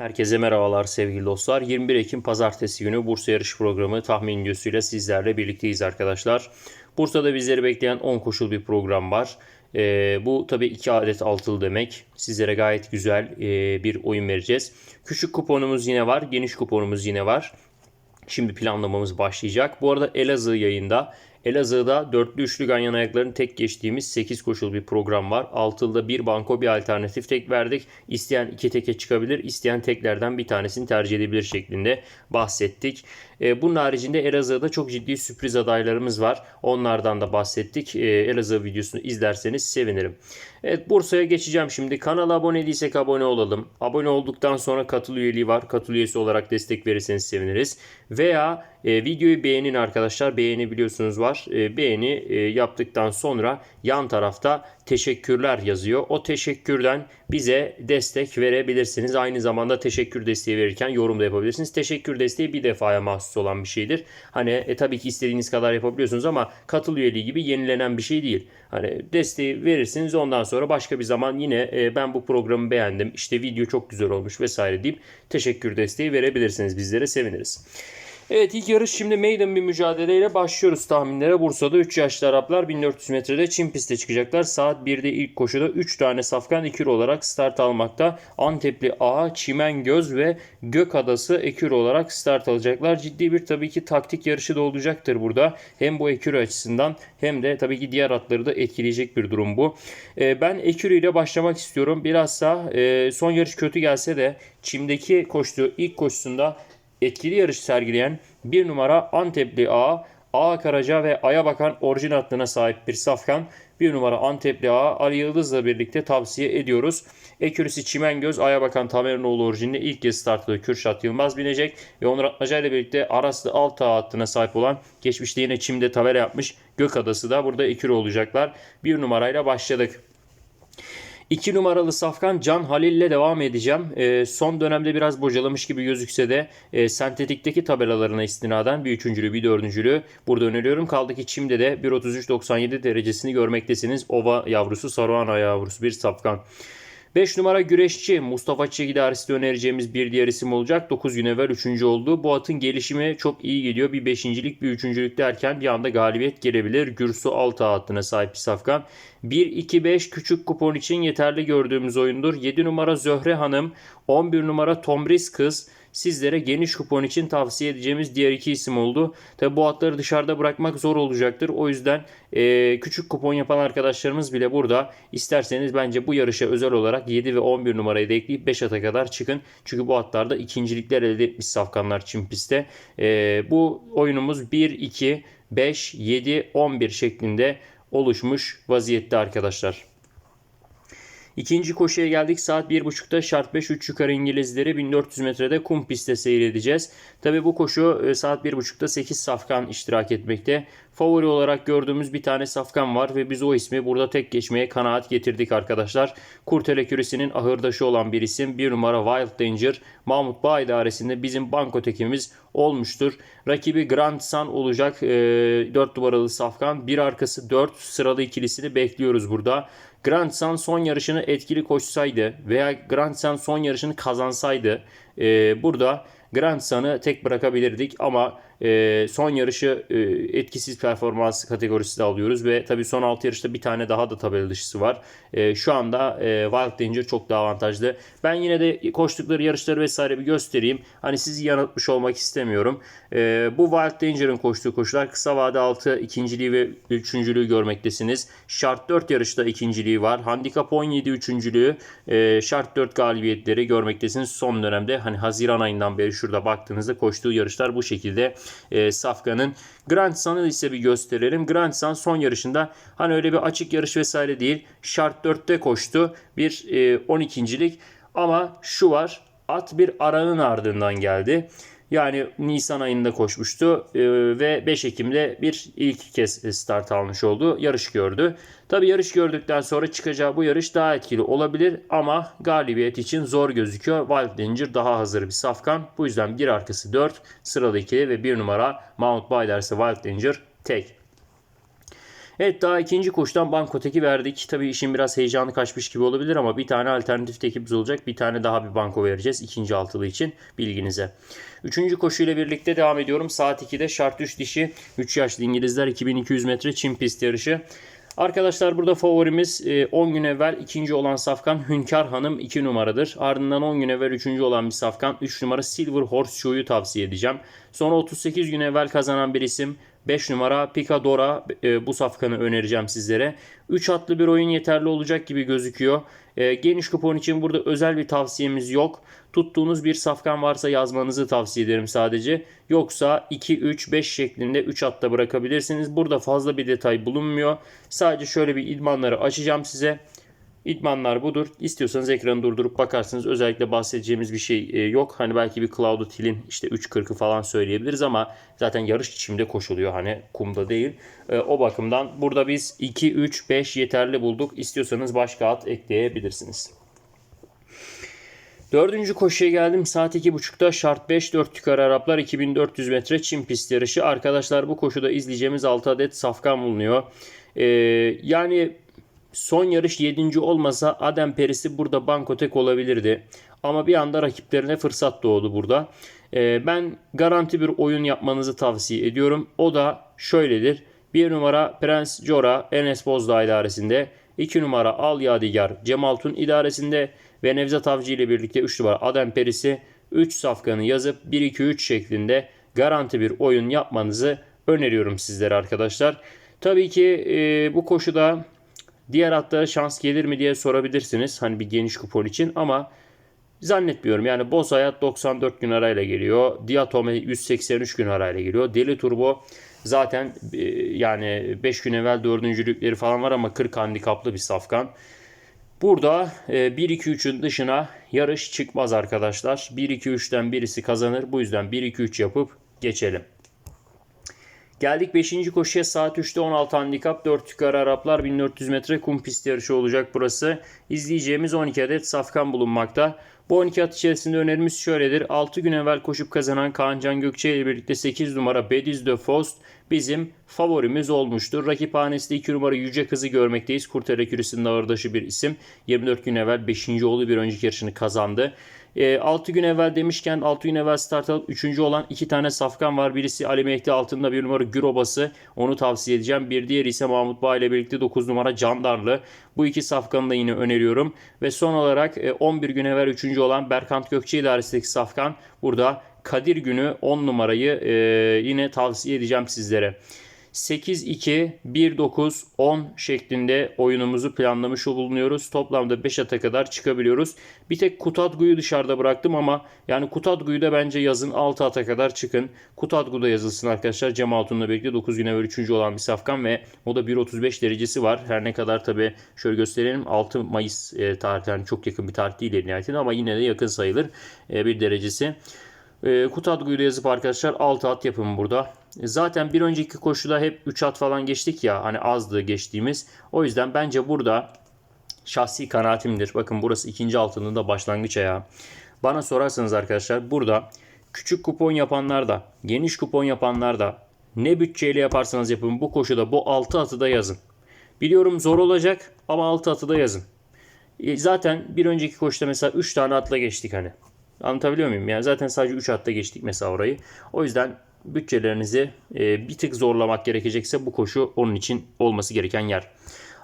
Herkese merhabalar sevgili dostlar. 21 Ekim Pazartesi günü Bursa Yarış Programı tahmin videosuyla sizlerle birlikteyiz arkadaşlar. Bursa'da bizleri bekleyen 10 koşul bir program var. Ee, bu tabi 2 adet altılı demek. Sizlere gayet güzel e, bir oyun vereceğiz. Küçük kuponumuz yine var, geniş kuponumuz yine var. Şimdi planlamamız başlayacak. Bu arada Elazığ yayında. Elazığ'da dörtlü üçlü ganyan ayaklarını tek geçtiğimiz 8 koşul bir program var. Altılıda bir banko bir alternatif tek verdik. İsteyen iki teke çıkabilir, isteyen teklerden bir tanesini tercih edebilir şeklinde bahsettik. E, bunun haricinde Elazığ'da çok ciddi sürpriz adaylarımız var. Onlardan da bahsettik. E, Elazığ videosunu izlerseniz sevinirim. Evet Bursa'ya geçeceğim şimdi. Kanala abone değilsek abone olalım. Abone olduktan sonra katıl üyeliği var. Katıl üyesi olarak destek verirseniz seviniriz. Veya e, videoyu beğenin arkadaşlar. Beğeni biliyorsunuz var. E, beğeni e, yaptıktan sonra yan tarafta teşekkürler yazıyor. O teşekkürden bize destek verebilirsiniz. Aynı zamanda teşekkür desteği verirken yorum da yapabilirsiniz. Teşekkür desteği bir defaya mahsus olan bir şeydir. Hani e, tabii ki istediğiniz kadar yapabiliyorsunuz ama katıl üyeliği gibi yenilenen bir şey değil. Hani desteği verirsiniz ondan sonra başka bir zaman yine e, ben bu programı beğendim. İşte video çok güzel olmuş vesaire deyip teşekkür desteği verebilirsiniz. Bizlere seviniriz. Evet ilk yarış şimdi maiden bir mücadeleyle başlıyoruz tahminlere. Bursa'da 3 yaşlı Araplar 1400 metrede Çin piste çıkacaklar. Saat 1'de ilk koşuda 3 tane safkan ikili olarak start almakta. Antepli A, Çimen Göz ve Gök Adası ekür olarak start alacaklar. Ciddi bir tabii ki taktik yarışı da olacaktır burada. Hem bu ekür açısından hem de tabii ki diğer atları da etkileyecek bir durum bu. Ee, ben ekür ile başlamak istiyorum. Bilhassa e, son yarış kötü gelse de Çim'deki koştuğu ilk koşusunda etkili yarış sergileyen bir numara Antepli A, A Karaca ve Ay'a bakan orijin hattına sahip bir safkan. Bir numara Antepli A Ali Yıldız'la birlikte tavsiye ediyoruz. Ekürisi Çimengöz, Ay'a bakan Tamerinoğlu orijinli ilk kez startlı Kürşat Yılmaz binecek. Ve Onur Atmaca ile birlikte Araslı Alta hattına sahip olan geçmişte yine Çim'de tabela yapmış Gök Adası da burada ekürü olacaklar. Bir numarayla başladık. 2 numaralı Safkan Can Halil ile devam edeceğim. E, son dönemde biraz bocalamış gibi gözükse de e, sentetikteki tabelalarına istinaden bir üçüncülü bir dördüncülü burada öneriyorum. Kaldı ki Çim'de de 1.33.97 derecesini görmektesiniz. Ova yavrusu Saruhana yavrusu bir Safkan. 5 numara güreşçi Mustafa Çek idaresinde önereceğimiz bir diğer isim olacak. 9 gün evvel 3. oldu. Bu atın gelişimi çok iyi gidiyor. Bir 5.lik bir 3.lük derken bir anda galibiyet gelebilir. Gürsu Altı hattına sahip bir safkan. 1-2-5 küçük kupon için yeterli gördüğümüz oyundur. 7 numara Zöhre Hanım, 11 numara Tomris Kız, sizlere geniş kupon için tavsiye edeceğimiz diğer iki isim oldu. Tabi bu atları dışarıda bırakmak zor olacaktır. O yüzden e, küçük kupon yapan arkadaşlarımız bile burada. İsterseniz bence bu yarışa özel olarak 7 ve 11 numarayı da ekleyip 5 ata kadar çıkın. Çünkü bu atlarda ikincilikler elde etmiş safkanlar çim pistte. E, bu oyunumuz 1, 2, 5, 7, 11 şeklinde oluşmuş vaziyette arkadaşlar. İkinci koşuya geldik. Saat 1.30'da şart 5 3 yukarı İngilizleri 1400 metrede kum pistte seyredeceğiz. Tabi bu koşu e, saat 1.30'da 8 safkan iştirak etmekte. Favori olarak gördüğümüz bir tane safkan var ve biz o ismi burada tek geçmeye kanaat getirdik arkadaşlar. Kurtele küresinin ahırdaşı olan bir isim. Bir numara Wild Danger. Mahmut Bağ idaresinde bizim banko tekimiz olmuştur. Rakibi Grand Sun olacak. E, 4 numaralı safkan. Bir arkası 4 sıralı ikilisini bekliyoruz burada. Grand Sun son yarışını etkili koşsaydı veya Grand Sun son yarışını kazansaydı e, burada Grand Sun'ı tek bırakabilirdik. Ama e, son yarışı e, etkisiz performans kategorisi de alıyoruz ve tabii son 6 yarışta bir tane daha da tabela dışısı var. E, şu anda e, Wild Danger çok daha avantajlı. Ben yine de koştukları yarışları vesaire bir göstereyim. Hani sizi yanıltmış olmak istemiyorum. E, bu Wild Danger'ın koştuğu koşular kısa vade 6 ikinciliği ve üçüncülüğü görmektesiniz. Şart 4 yarışta ikinciliği var. Handikap 17 üçüncülüğü. E, şart 4 galibiyetleri görmektesiniz. Son dönemde hani Haziran ayından beri şurada baktığınızda koştuğu yarışlar bu şekilde e, Safkan'ın. Grand Sun'ı ise bir gösterelim. Grand Sun son yarışında hani öyle bir açık yarış vesaire değil. Şart 4'te koştu. Bir e, 12.lik ama şu var. At bir aranın ardından geldi. Yani Nisan ayında koşmuştu e, ve 5 Ekim'de bir ilk kez start almış oldu. Yarış gördü. Tabi yarış gördükten sonra çıkacağı bu yarış daha etkili olabilir ama galibiyet için zor gözüküyor. Wild Danger daha hazır bir safkan. Bu yüzden bir arkası 4, sıralı 2 ve 1 numara Mount Bayder'se Wild Danger tek. Evet daha ikinci koşudan banko teki verdik. Tabii işin biraz heyecanı kaçmış gibi olabilir ama bir tane alternatif tekimiz olacak. Bir tane daha bir banko vereceğiz ikinci altılı için bilginize. Üçüncü koşuyla birlikte devam ediyorum. Saat 2'de şart 3 dişi 3 yaşlı İngilizler 2200 metre çim pist yarışı. Arkadaşlar burada favorimiz 10 e, gün evvel ikinci olan safkan Hünkar Hanım 2 numaradır. Ardından 10 gün evvel üçüncü olan bir safkan 3 numara Silver Horse Show'yu tavsiye edeceğim. Sonra 38 gün evvel kazanan bir isim 5 numara Picadora e, bu safkanı önereceğim sizlere. 3 atlı bir oyun yeterli olacak gibi gözüküyor. E, geniş kupon için burada özel bir tavsiyemiz yok. Tuttuğunuz bir safkan varsa yazmanızı tavsiye ederim sadece. Yoksa 2, 3, 5 şeklinde 3 atta bırakabilirsiniz. Burada fazla bir detay bulunmuyor. Sadece şöyle bir idmanları açacağım size. İdmanlar budur. İstiyorsanız ekranı durdurup bakarsınız. Özellikle bahsedeceğimiz bir şey e, yok. Hani belki bir Cloud Till'in işte 3.40'ı falan söyleyebiliriz ama zaten yarış çimde koşuluyor. Hani kumda değil. E, o bakımdan burada biz 2, 3, 5 yeterli bulduk. İstiyorsanız başka at ekleyebilirsiniz. Dördüncü koşuya geldim. Saat 2.30'da şart 5 4 tükar Araplar 2400 metre çim pist yarışı. Arkadaşlar bu koşuda izleyeceğimiz 6 adet safkan bulunuyor. Ee, yani son yarış 7. olmasa Adem Perisi burada bankotek olabilirdi. Ama bir anda rakiplerine fırsat doğdu burada. Ee, ben garanti bir oyun yapmanızı tavsiye ediyorum. O da şöyledir. 1 numara Prens Jora Enes Bozdağ idaresinde. 2 numara Al Yadigar Cemal Tun idaresinde ve Nevzat Avcı ile birlikte 3 numara Adem Perisi 3 safkanı yazıp 1-2-3 şeklinde garanti bir oyun yapmanızı öneriyorum sizlere arkadaşlar. Tabii ki e, bu koşuda diğer atlara şans gelir mi diye sorabilirsiniz. Hani bir geniş kupon için ama zannetmiyorum. Yani Boz Hayat 94 gün arayla geliyor. Diatome 183 gün arayla geliyor. Deli Turbo zaten e, yani 5 gün evvel dördüncülükleri falan var ama 40 handikaplı bir safkan. Burada 1-2-3'ün e, dışına yarış çıkmaz arkadaşlar. 1-2-3'ten birisi kazanır. Bu yüzden 1-2-3 yapıp geçelim. Geldik 5. koşuya saat 3'te 16 handikap 4 yukarı Araplar 1400 metre kum pist yarışı olacak burası. İzleyeceğimiz 12 adet safkan bulunmakta. Bu 12 at içerisinde önerimiz şöyledir. 6 gün evvel koşup kazanan Kaan Can Gökçe ile birlikte 8 numara Bediz de Fost bizim favorimiz olmuştur. Rakiphanesinde 2 numara Yüce Kızı görmekteyiz. Kurtar Ekürüsü'nün ağırdaşı bir isim. 24 gün evvel 5. oğlu bir önceki yarışını kazandı. E, ee, 6 gün evvel demişken 6 gün evvel start alıp 3. olan 2 tane safkan var. Birisi Ali Mehdi altında bir numara Gürobası. Onu tavsiye edeceğim. Bir diğeri ise Mahmut Bağ ile birlikte 9 numara Candarlı. Bu iki safkanı da yine öneriyorum. Ve son olarak 11 e, gün evvel 3. olan Berkant Gökçe idaresindeki safkan. Burada Kadir günü 10 numarayı e, yine tavsiye edeceğim sizlere. 8-2-1-9-10 şeklinde oyunumuzu planlamış bulunuyoruz. Toplamda 5 ata kadar çıkabiliyoruz. Bir tek Kutadgu'yu dışarıda bıraktım ama yani Kutadgu'yu da bence yazın 6 ata kadar çıkın. Kutadgu'da yazılsın arkadaşlar. Cem Altun'la birlikte 9 güne ve 3. olan bir safkan ve o da 1.35 derecesi var. Her ne kadar tabi şöyle gösterelim 6 Mayıs e, tarihten çok yakın bir tarih değil nihayetinde ama yine de yakın sayılır bir derecesi. E, Kutadgu'yu da yazıp arkadaşlar 6 at yapın burada. Zaten bir önceki koşuda hep 3 at falan geçtik ya hani azdı geçtiğimiz. O yüzden bence burada şahsi kanaatimdir. Bakın burası ikinci altının da başlangıç ayağı. Bana sorarsanız arkadaşlar burada küçük kupon yapanlar da geniş kupon yapanlar da ne bütçeyle yaparsanız yapın bu koşuda bu 6 atı da yazın. Biliyorum zor olacak ama 6 atı da yazın. E, zaten bir önceki koşuda mesela 3 tane atla geçtik hani. Anlatabiliyor muyum? Yani zaten sadece 3 atla geçtik mesela orayı. O yüzden bütçelerinizi e, bir tık zorlamak gerekecekse bu koşu onun için olması gereken yer.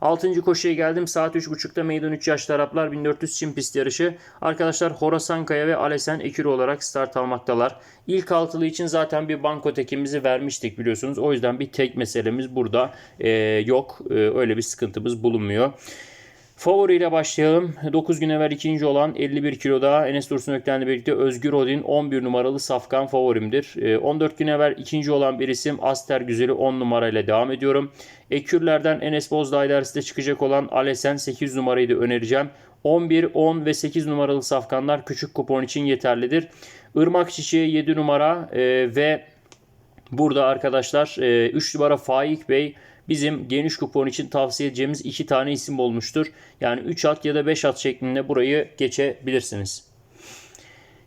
6. koşuya geldim. Saat 3.30'da meydan 3 yaşlı Araplar 1400 çim pist yarışı. Arkadaşlar Horasan Kaya ve Alesen Ekür olarak start almaktalar. İlk altılı için zaten bir banko tekimizi vermiştik biliyorsunuz. O yüzden bir tek meselemiz burada e, yok. E, öyle bir sıkıntımız bulunmuyor. Favori ile başlayalım. 9 gün evvel ikinci olan 51 kiloda Enes Dursun Ökten'le birlikte Özgür Odin 11 numaralı safkan favorimdir. 14 ee, gün evvel ikinci olan bir isim Aster Güzeli 10 numarayla devam ediyorum. Ekürlerden Enes Bozdağ idaresinde çıkacak olan Alesen 8 numarayı da önereceğim. 11, 10 ve 8 numaralı safkanlar küçük kupon için yeterlidir. Irmak Çiçeği 7 numara e, ve burada arkadaşlar e, 3 numara Faik Bey bizim geniş kupon için tavsiye edeceğimiz iki tane isim olmuştur. Yani 3 at ya da 5 at şeklinde burayı geçebilirsiniz.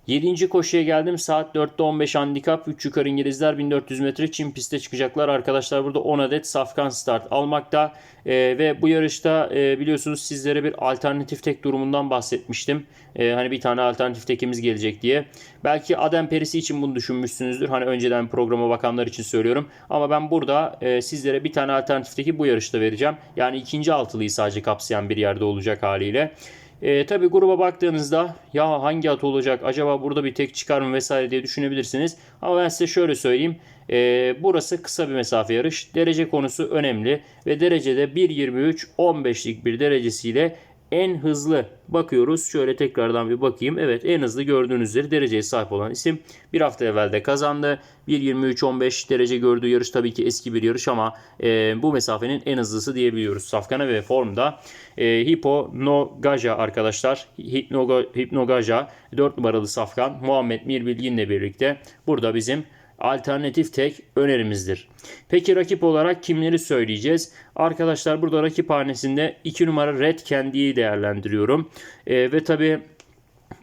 7. koşuya geldim. Saat 4'te 15 handikap. 3 yukarı İngilizler 1400 metre Çin piste çıkacaklar. Arkadaşlar burada 10 adet safkan start almakta. Ee, ve bu yarışta e, biliyorsunuz sizlere bir alternatif tek durumundan bahsetmiştim. Ee, hani bir tane alternatif tekimiz gelecek diye. Belki Adem Perisi için bunu düşünmüşsünüzdür. Hani önceden programa bakanlar için söylüyorum. Ama ben burada e, sizlere bir tane alternatif teki bu yarışta vereceğim. Yani ikinci altılıyı sadece kapsayan bir yerde olacak haliyle. E, tabii gruba baktığınızda ya hangi at olacak acaba burada bir tek çıkar mı vesaire diye düşünebilirsiniz. Ama ben size şöyle söyleyeyim. E, burası kısa bir mesafe yarış. Derece konusu önemli ve derecede 1.23 15'lik bir derecesiyle en hızlı bakıyoruz. Şöyle tekrardan bir bakayım. Evet en hızlı gördüğünüz üzere dereceye sahip olan isim bir hafta evvel de kazandı. 1.23-15 derece gördüğü yarış tabii ki eski bir yarış ama e, bu mesafenin en hızlısı diyebiliyoruz. Safkana ve formda e, Hippo No Gaja arkadaşlar. Hipno, Hipnogaja 4 numaralı Safkan Muhammed Mirbilgin'le birlikte burada bizim alternatif tek önerimizdir. Peki rakip olarak kimleri söyleyeceğiz? Arkadaşlar burada rakip hanesinde 2 numara Red Candy'yi değerlendiriyorum. E, ve tabi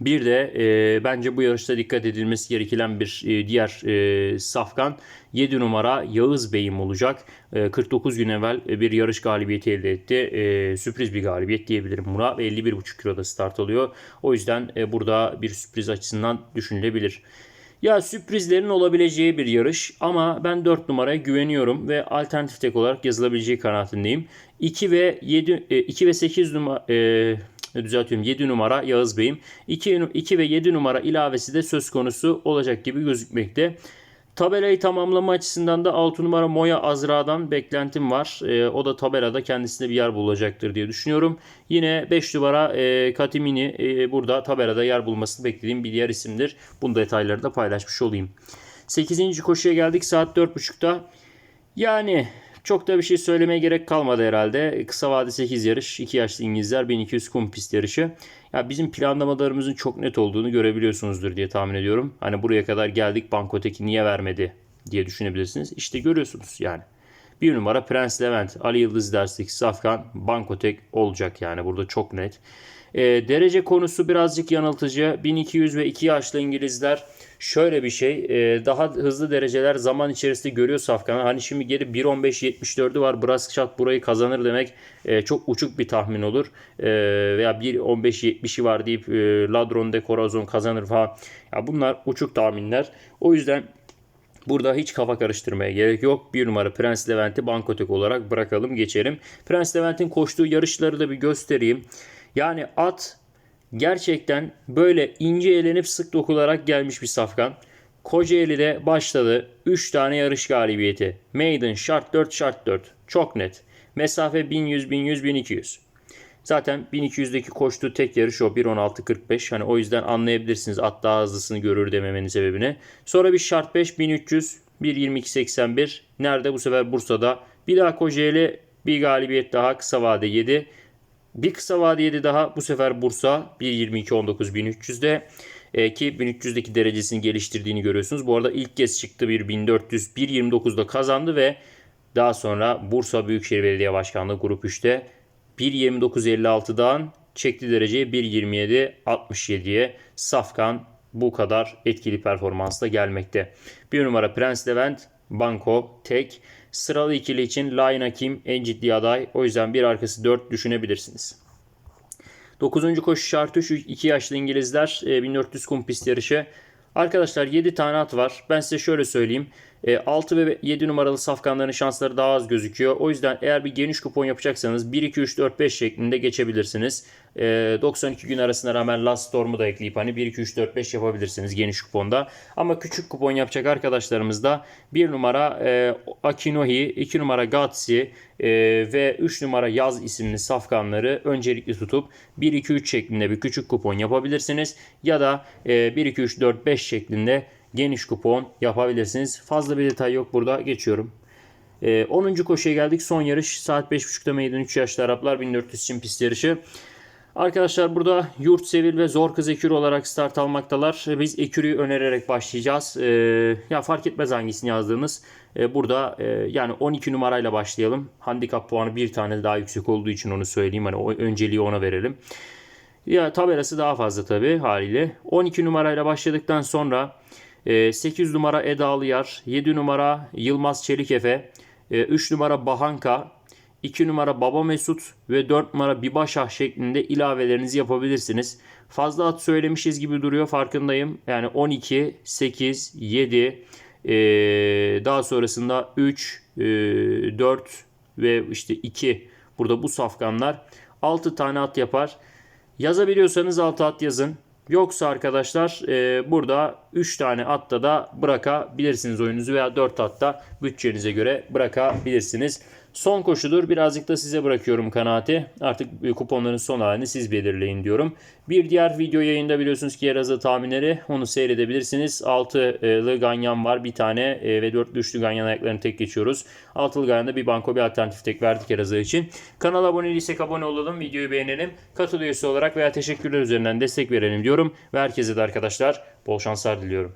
bir de e, bence bu yarışta dikkat edilmesi gereken bir e, diğer e, safkan 7 numara Yağız Bey'im olacak. E, 49 gün evvel bir yarış galibiyeti elde etti. E, sürpriz bir galibiyet diyebilirim buna. 51,5 kiloda start alıyor. O yüzden e, burada bir sürpriz açısından düşünülebilir. Ya sürprizlerin olabileceği bir yarış ama ben 4 numaraya güveniyorum ve alternatif tek olarak yazılabileceği kanaatindeyim. 2 ve 7 2 e, ve 8 numara e, düzeltiyorum 7 numara Yağız Bey'im. 2, 2 ve 7 numara ilavesi de söz konusu olacak gibi gözükmekte. Tabelayı tamamlama açısından da 6 numara Moya Azra'dan beklentim var. E, o da tabelada kendisine bir yer bulacaktır diye düşünüyorum. Yine 5 numara e, Katimini e, burada tabelada yer bulmasını beklediğim bir diğer isimdir. Bunun detayları da paylaşmış olayım. 8. koşuya geldik saat 4.30'da. Yani çok da bir şey söylemeye gerek kalmadı herhalde. Kısa vade 8 yarış, 2 yaşlı İngilizler, 1200 kum pist yarışı. Ya bizim planlamalarımızın çok net olduğunu görebiliyorsunuzdur diye tahmin ediyorum. Hani buraya kadar geldik Bankoteki niye vermedi diye düşünebilirsiniz. İşte görüyorsunuz yani. Bir numara Prens Levent, Ali Yıldız Derslik, Safkan, Bankotek olacak yani burada çok net. E, derece konusu birazcık yanıltıcı. 1200 ve 2 yaşlı İngilizler şöyle bir şey. E, daha hızlı dereceler zaman içerisinde görüyor Safkan'ı. Hani şimdi geri 1.15.74'ü var. Braskat burayı kazanır demek e, çok uçuk bir tahmin olur. E, veya 1.15.70'i var deyip e, Ladron de Corazon kazanır falan. Ya bunlar uçuk tahminler. O yüzden Burada hiç kafa karıştırmaya gerek yok. Bir numara Prens Levent'i bankotek olarak bırakalım geçelim. Prens Levent'in koştuğu yarışları da bir göstereyim. Yani at gerçekten böyle ince elenip sık dokularak gelmiş bir safkan. Kocaeli'de başladı. 3 tane yarış galibiyeti. Maiden şart 4 şart 4. Çok net. Mesafe 1100 1100 1200. Zaten 1200'deki koştuğu tek yarış o 1.16.45. Hani o yüzden anlayabilirsiniz at daha hızlısını görür dememenin sebebini. Sonra bir şart 5 1300 1.22.81. Nerede bu sefer Bursa'da. Bir daha Kocaeli bir galibiyet daha kısa vade 7. Bir kısa vadeli daha bu sefer Bursa 1.22.19.1300'de e, ki 1300'deki derecesini geliştirdiğini görüyorsunuz. Bu arada ilk kez çıktı bir 1400 1.29'da kazandı ve daha sonra Bursa Büyükşehir Belediye Başkanlığı Grup 3'te 1.29.56'dan çekti dereceyi 1.27.67'ye Safkan bu kadar etkili performansla gelmekte. Bir numara Prens Levent, Banko, Tek, Sıralı ikili için Lion Hakim en ciddi aday. O yüzden bir arkası 4 düşünebilirsiniz. 9. koşu şartı şu 2 yaşlı İngilizler 1400 e, kum pist yarışı. Arkadaşlar 7 tane at var. Ben size şöyle söyleyeyim. 6 e, ve 7 numaralı safkanların şansları daha az gözüküyor. O yüzden eğer bir geniş kupon yapacaksanız 1, 2, 3, 4, 5 şeklinde geçebilirsiniz. 92 e, gün arasına rağmen Last Storm'u da ekleyip hani 1, 2, 3, 4, 5 yapabilirsiniz geniş kuponda. Ama küçük kupon yapacak arkadaşlarımız da 1 numara e, Akinohi, 2 numara Gatsi e, ve 3 numara Yaz isimli safkanları öncelikli tutup 1, 2, 3 şeklinde bir küçük kupon yapabilirsiniz. Ya da e, 1, 2, 3, 4, 5 şeklinde geniş kupon yapabilirsiniz. Fazla bir detay yok burada geçiyorum. E, 10. koşuya geldik. Son yarış saat 5.30'da meydan 3 yaşlı Araplar 1400 için pist yarışı. Arkadaşlar burada Yurt Sevil ve Zor Kız Ekürü olarak start almaktalar. Biz Ekürü'yü önererek başlayacağız. Ee, ya fark etmez hangisini yazdığınız. Ee, burada e, yani 12 numarayla başlayalım. Handikap puanı bir tane daha yüksek olduğu için onu söyleyeyim. Hani o önceliği ona verelim. Ya tabelası daha fazla tabi haliyle. 12 numarayla başladıktan sonra 8 numara Edalıyar, 7 numara Yılmaz Çelikefe, e, 3 numara Bahanka, 2 numara Baba Mesut ve 4 numara Bibaşah şeklinde ilavelerinizi yapabilirsiniz. Fazla at söylemişiz gibi duruyor farkındayım. Yani 12, 8, 7, e, daha sonrasında 3, e, 4 ve işte 2 burada bu safkanlar 6 tane at yapar. Yazabiliyorsanız 6 at yazın. Yoksa arkadaşlar e, burada 3 tane atta da bırakabilirsiniz oyununuzu veya 4 atta bütçenize göre bırakabilirsiniz. Son koşudur. Birazcık da size bırakıyorum kanaati. Artık e, kuponların son halini siz belirleyin diyorum. Bir diğer video yayında biliyorsunuz ki Yarazı tahminleri. Onu seyredebilirsiniz. Altılı ganyan var bir tane e, ve dörtlü üçlü ganyan ayaklarını tek geçiyoruz. Altılı ganyanda bir banko bir alternatif tek verdik Yarazı için. Kanala abone değilsek abone olalım. Videoyu beğenelim. Katıl üyesi olarak veya teşekkürler üzerinden destek verelim diyorum. Ve herkese de arkadaşlar bol şanslar diliyorum.